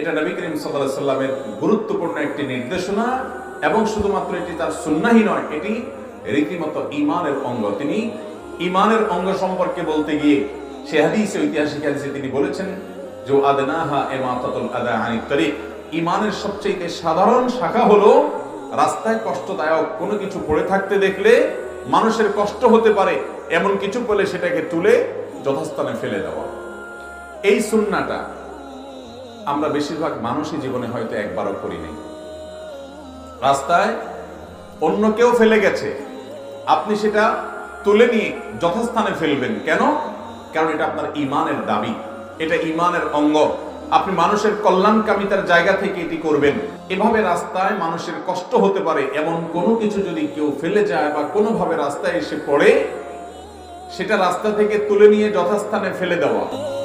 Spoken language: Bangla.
এটা নবী করিম সাল্লাল্লাহু সাল্লামের গুরুত্বপূর্ণ একটি নির্দেশনা এবং শুধুমাত্র এটি তার সুন্নাহি নয়, এটি রীতিমতো ইমানের অঙ্গ। তিনি ইমানের অঙ্গ সম্পর্কে বলতে গিয়ে সে হাদিসে, ঐতিহাসিক হাদিসে তিনি বলেছেন যে আদনাহা এমাতাতুল আদা আনিত তরিক। ইমানের সবচেয়ে সাধারণ শাখা হলো রাস্তায় কষ্টদায়ক কোনো কিছু পড়ে থাকতে দেখলে মানুষের কষ্ট হতে পারে, এমন কিছু পেলে সেটাকে তুলে যথাস্থানে ফেলে দেওয়া। এই সুন্নাটা আমরা বেশিরভাগ মানুষই জীবনে হয়তো একবারও করি নাই। রাস্তায় অন্য কেউ ফেলে গেছে। আপনি সেটা তুলে নিয়ে যথাস্থানে ফেলবেন। কেন? কারণ এটা আপনার ইমানের দাবি। এটা ইমানের অঙ্গ। আপনি মানুষের কল্যাণকামিতার জায়গা থেকে এটি করবেন। এভাবে রাস্তায় মানুষের কষ্ট হতে পারে। এমন কোনো কিছু যদি কেউ ফেলে যায় বা কোনোভাবে রাস্তায় এসে পড়ে, সেটা রাস্তা থেকে তুলে নিয়ে যথাস্থানে ফেলে দেওয়া।